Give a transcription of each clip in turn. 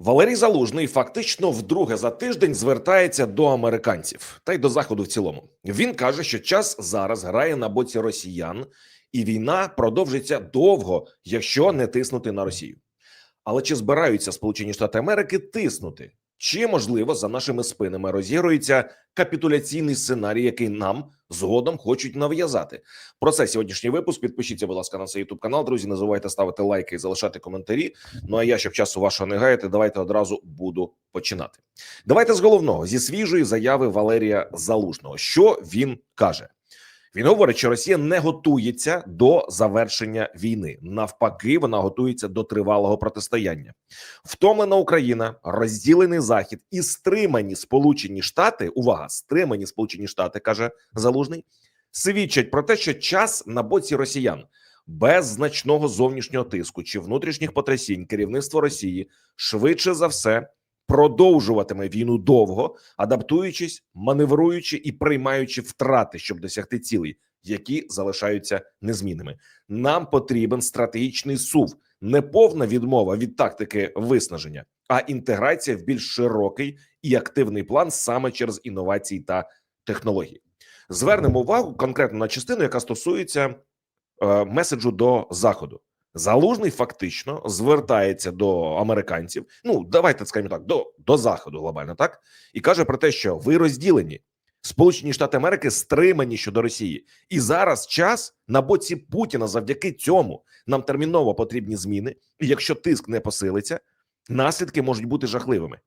Валерій Залужний фактично вдруге за тиждень звертається до американців та й до заходу в цілому. Він каже, що час зараз грає на боці росіян, і війна продовжиться довго, якщо не тиснути на Росію. Але чи збираються Сполучені Штати Америки тиснути? Чи можливо за нашими спинами розігрується капітуляційний сценарій, який нам згодом хочуть нав'язати? Про це сьогоднішній випуск. Підпишіться, будь ласка, на цей youtube канал. Друзі, не забувайте ставити лайки і залишати коментарі. Ну а я, щоб часу вашого не гаяти, давайте одразу буду починати. Давайте з головного зі свіжої заяви Валерія Залужного. Що він каже? Він говорить, що Росія не готується до завершення війни. Навпаки, вона готується до тривалого протистояння. Втомлена Україна, розділений захід і стримані Сполучені Штати. Увага, стримані Сполучені Штати каже Залужний, свідчать про те, що час на боці росіян без значного зовнішнього тиску чи внутрішніх потрясінь керівництво Росії швидше за все продовжуватиме війну довго, адаптуючись, маневруючи і приймаючи втрати, щоб досягти цілей, які залишаються незмінними. Нам потрібен стратегічний сув, не повна відмова від тактики виснаження, а інтеграція в більш широкий і активний план саме через інновації та технології. Звернемо увагу конкретно на частину, яка стосується е, меседжу до заходу. Залужний фактично звертається до американців. Ну давайте скажімо так, до, до заходу глобально, так і каже про те, що ви розділені. Сполучені Штати Америки стримані щодо Росії, і зараз час на боці Путіна. Завдяки цьому нам терміново потрібні зміни. І якщо тиск не посилиться, наслідки можуть бути жахливими.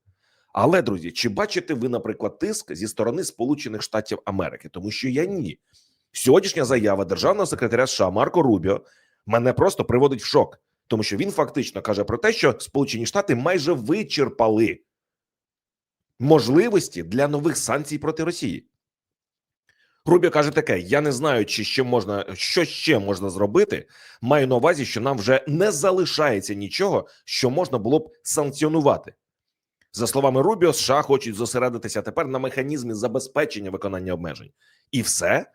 Але друзі, чи бачите ви, наприклад, тиск зі сторони Сполучених Штатів Америки? Тому що я ні. Сьогоднішня заява державного секретаря США Марко Рубіо мене просто приводить в шок, тому що він фактично каже про те, що Сполучені Штати майже вичерпали можливості для нових санкцій проти Росії. Рубіо каже таке: я не знаю, чи ще можна що ще можна зробити. Маю на увазі, що нам вже не залишається нічого, що можна було б санкціонувати. За словами Рубіо, США хочуть зосередитися тепер на механізмі забезпечення виконання обмежень, і все.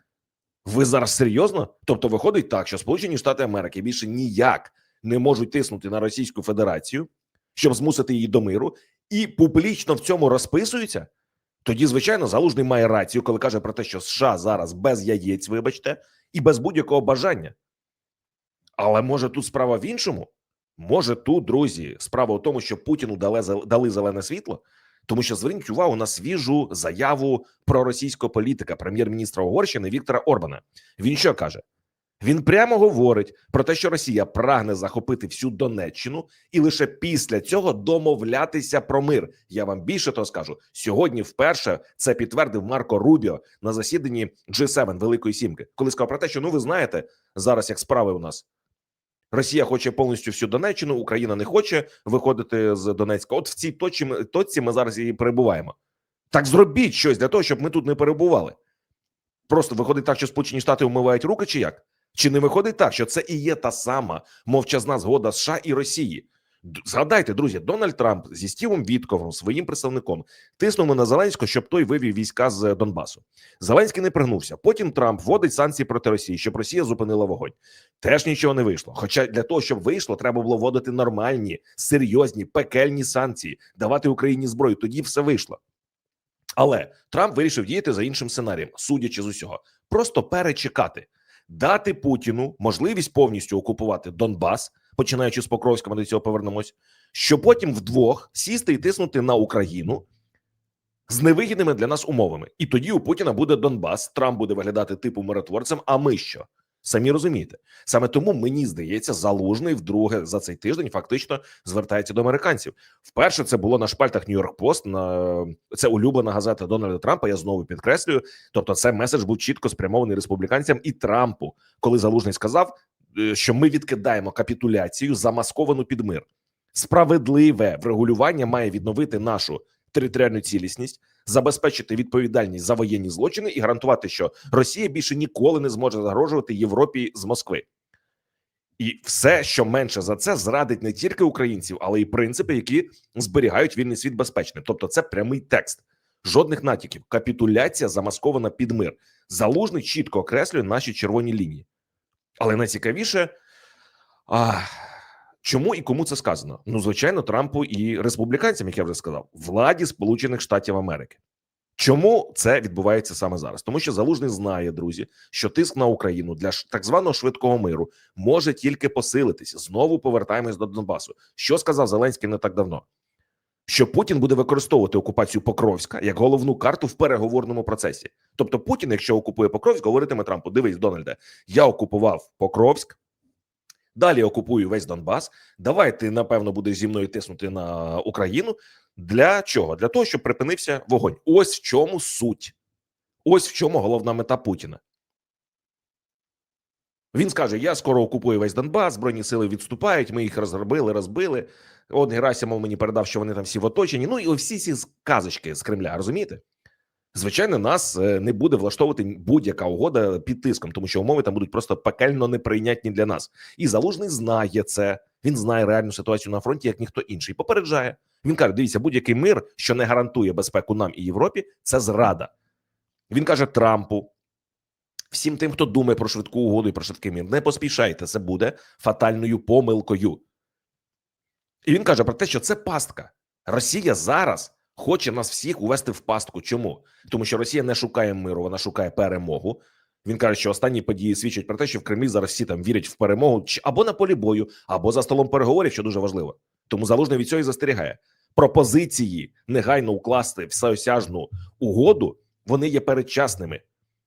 Ви зараз серйозно? Тобто, виходить так, що Сполучені Штати Америки більше ніяк не можуть тиснути на Російську Федерацію, щоб змусити її до миру, і публічно в цьому розписуються. Тоді, звичайно, залужний має рацію, коли каже про те, що США зараз без яєць, вибачте, і без будь-якого бажання. Але може тут справа в іншому? Може, тут, друзі, справа в тому, що Путіну дали, дали зелене світло, тому що зверніть увагу на свіжу заяву про російського політика, прем'єр-міністра Угорщини Віктора Орбана. Він що каже? Він прямо говорить про те, що Росія прагне захопити всю Донеччину і лише після цього домовлятися про мир. Я вам більше того скажу сьогодні. Вперше це підтвердив Марко Рубіо на засіданні G7 Великої Сімки, коли сказав про те, що ну ви знаєте зараз, як справи у нас. Росія хоче повністю всю Донеччину, Україна не хоче виходити з Донецька. От в цій точці точці ми зараз і перебуваємо. Так зробіть щось для того, щоб ми тут не перебували. Просто виходить так, що Сполучені Штати умивають руки, чи як? Чи не виходить так, що це і є та сама мовчазна згода США і Росії? Згадайте, друзі, Дональд Трамп зі Стівом Вітковим, своїм представником, тиснув на Зеленського, щоб той вивів війська з Донбасу. Зеленський не пригнувся. Потім Трамп вводить санкції проти Росії, щоб Росія зупинила вогонь. Теж нічого не вийшло. Хоча для того, щоб вийшло, треба було вводити нормальні, серйозні, пекельні санкції, давати Україні зброю. Тоді все вийшло. Але Трамп вирішив діяти за іншим сценарієм, судячи з усього, просто перечекати, дати Путіну можливість повністю окупувати Донбас, починаючи з Покровська, ми до цього повернемось, що потім вдвох сісти і тиснути на Україну з невигідними для нас умовами. І тоді у Путіна буде Донбас, Трамп буде виглядати типу миротворцем. А ми що? Самі розумієте, саме тому мені здається, залужний вдруге за цей тиждень фактично звертається до американців. Вперше це було на шпальтах Нью-Йорк Пост. На це улюблена газета Дональда Трампа. Я знову підкреслюю. Тобто, це меседж був чітко спрямований республіканцям і Трампу, коли залужний сказав, що ми відкидаємо капітуляцію, замасковану під мир. Справедливе врегулювання має відновити нашу територіальну цілісність, забезпечити відповідальність за воєнні злочини і гарантувати, що Росія більше ніколи не зможе загрожувати Європі з Москви. І все, що менше за це, зрадить не тільки українців, але й принципи, які зберігають вільний світ безпечним. Тобто, це прямий текст, жодних натяків. Капітуляція замаскована під мир. Залужний чітко окреслює наші червоні лінії. Але найцікавіше, а, Чому і кому це сказано? Ну, звичайно, Трампу і республіканцям, як я вже сказав, владі Сполучених Штатів Америки. Чому це відбувається саме зараз? Тому що залужний знає, друзі, що тиск на Україну для так званого швидкого миру може тільки посилитись. Знову повертаємось до Донбасу. Що сказав Зеленський не так давно? Що Путін буде використовувати окупацію Покровська як головну карту в переговорному процесі. Тобто, Путін, якщо окупує Покровськ, говоритиме Трампу: дивись, Дональде, я окупував Покровськ. Далі окупую весь Донбас. Давай ти напевно будеш зі мною тиснути на Україну. Для чого? Для того, щоб припинився вогонь. Ось в чому суть. Ось в чому головна мета Путіна. Він скаже: Я скоро окупую весь Донбас, збройні сили відступають. Ми їх розробили, розбили. От Герасимов мені передав, що вони там всі в оточенні. Ну і всі ці казочки з Кремля, розумієте? Звичайно, нас е, не буде влаштовувати будь-яка угода під тиском, тому що умови там будуть просто пекельно неприйнятні для нас. І залужний знає це. Він знає реальну ситуацію на фронті, як ніхто інший. Попереджає. Він каже: дивіться, будь-який мир, що не гарантує безпеку нам і Європі, це зрада. Він каже Трампу. Всім тим, хто думає про швидку угоду і про швидкий мир, не поспішайте, це буде фатальною помилкою. І він каже про те, що це пастка. Росія зараз хоче нас всіх увести в пастку. Чому? Тому що Росія не шукає миру, вона шукає перемогу. Він каже, що останні події свідчать про те, що в Кремлі зараз всі там вірять в перемогу або на полі бою, або за столом переговорів, що дуже важливо. Тому залужний від цього і застерігає. Пропозиції негайно укласти всеосяжну угоду. Вони є передчасними.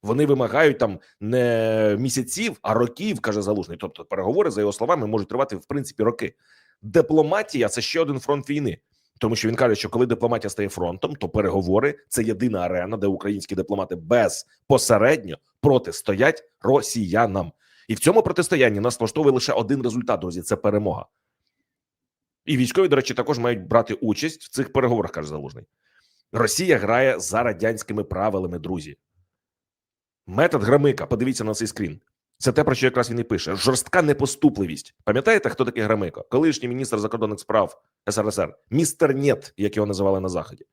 Вони вимагають там не місяців, а років, каже залужний. Тобто, переговори за його словами можуть тривати в принципі роки. Дипломатія це ще один фронт війни. Тому що він каже, що коли дипломатія стає фронтом, то переговори це єдина арена, де українські дипломати безпосередньо протистоять росіянам, і в цьому протистоянні нас влаштовує лише один результат. Друзі, це перемога. І військові, до речі, також мають брати участь в цих переговорах, каже залужний. Росія грає за радянськими правилами, друзі. Метод Громика, подивіться на цей скрін. Це те, про що якраз він і пише: жорстка непоступливість. Пам'ятаєте, хто такий Громико? Колишній міністр закордонних справ СРСР, містер Нєт, як його називали на заході.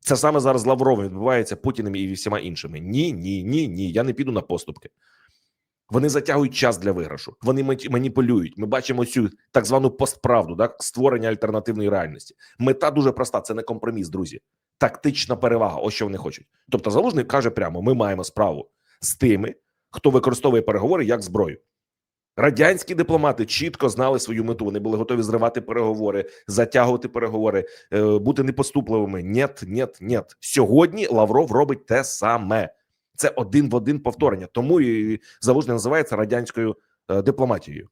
Це саме зараз з Лавровим відбувається Путіним і всіма іншими. Ні, ні, ні, ні. Я не піду на поступки. Вони затягують час для виграшу. Вони маніпулюють. Ми бачимо цю так звану постправду, так створення альтернативної реальності. Мета дуже проста. Це не компроміс, друзі. Тактична перевага. Ось що вони хочуть. Тобто, залужник каже прямо: ми маємо справу з тими, хто використовує переговори як зброю. Радянські дипломати чітко знали свою мету. Вони були готові зривати переговори, затягувати переговори, е, бути непоступливими. Нєт, нєт, нєт. Сьогодні Лавров робить те саме. Це один в один повторення. Тому і залужний називається радянською е, дипломатією.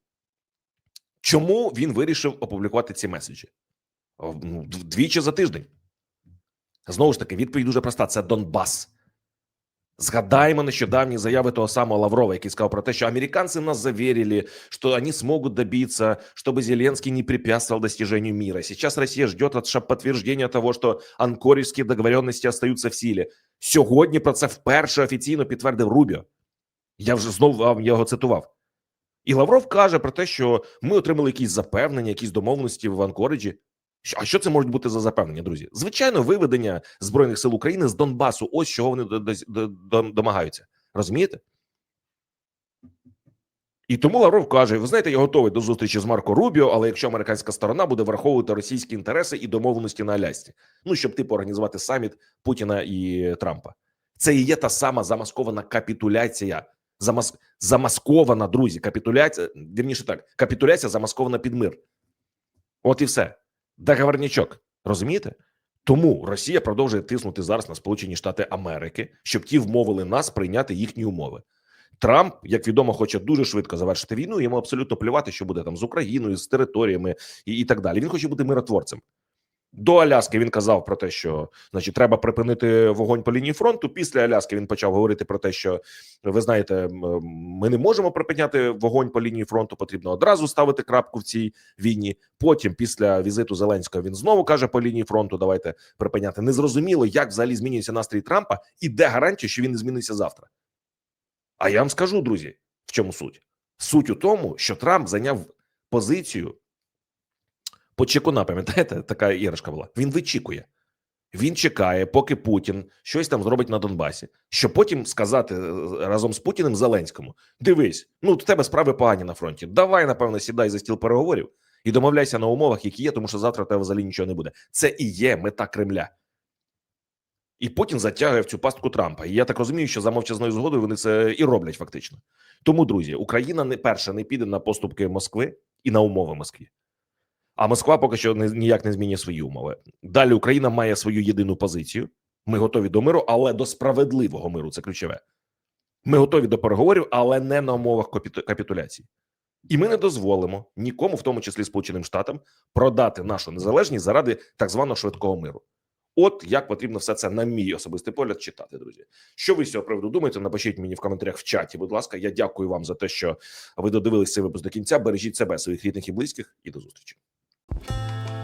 Чому він вирішив опублікувати ці меседжі? Ну, Двічі за тиждень. Знову ж таки, відповідь дуже проста: це Донбас. Згадаємо нещодавні заяви того самого Лаврова, який сказав про те, що американці нас заверили, що вони зможуть добитися, щоб Зеленський не препятствовал достижению мира. Сейчас Росія ждет от США підтвердження того, що анкорівські договоренності остаються в силі. Сьогодні про це вперше офіційно підтвердив Рубіо. Я вже знову вам його цитував. І Лавров каже про те, що ми отримали якісь запевнення, якісь домовленості в Анкориджі. А що це можуть бути за запевнення, друзі? Звичайно, виведення збройних сил України з Донбасу. Ось чого вони до- до- до- до- домагаються. Розумієте? І тому Лавров каже: ви знаєте, я готовий до зустрічі з Марко Рубіо, але якщо американська сторона буде враховувати російські інтереси і домовленості на Алясці, ну щоб типу організувати саміт Путіна і Трампа, це і є та сама замаскована капітуляція. Замас... Замаскована, друзі, капітуляція. Вірніше так, капітуляція замаскована під мир. От і все. Договорнячок. Розумієте? Тому Росія продовжує тиснути зараз на Сполучені Штати Америки, щоб ті вмовили нас прийняти їхні умови. Трамп, як відомо, хоче дуже швидко завершити війну. Йому абсолютно плювати, що буде там з Україною, з територіями і, і так далі. Він хоче бути миротворцем. До Аляски він казав про те, що значить треба припинити вогонь по лінії фронту. Після Аляски він почав говорити про те, що ви знаєте, ми не можемо припиняти вогонь по лінії фронту. Потрібно одразу ставити крапку в цій війні. Потім, після візиту Зеленського, він знову каже по лінії фронту: давайте припиняти. Незрозуміло, як взагалі змінюється настрій Трампа, і де гарантія, що він не зміниться завтра. А я вам скажу, друзі, в чому суть? Суть у тому, що Трамп зайняв позицію почекуна, пам'ятаєте, така іграшка була. Він вичікує. Він чекає, поки Путін щось там зробить на Донбасі, щоб потім сказати е, разом з Путіним Зеленському: дивись, ну в тебе справи погані на фронті. Давай, напевно, сідай за стіл переговорів і домовляйся на умовах, які є, тому що завтра в тебе взагалі нічого не буде. Це і є мета Кремля. І Путін затягує в цю пастку Трампа. І я так розумію, що за мовчазною згодою вони це і роблять фактично. Тому, друзі, Україна не перша не піде на поступки Москви і на умови Москві. А Москва поки що ніяк не змінює свої умови. Далі Україна має свою єдину позицію. Ми готові до миру, але до справедливого миру. Це ключове. Ми готові до переговорів, але не на умовах капітуляції. І ми не дозволимо нікому, в тому числі Сполученим Штатам, продати нашу незалежність заради так званого швидкого миру. От як потрібно все це, на мій особистий погляд, читати, друзі. Що ви з цього приводу думаєте? Напишіть мені в коментарях в чаті. Будь ласка, я дякую вам за те, що ви додивились цей випуск до кінця. Бережіть себе, своїх рідних і близьких, і до зустрічі. Música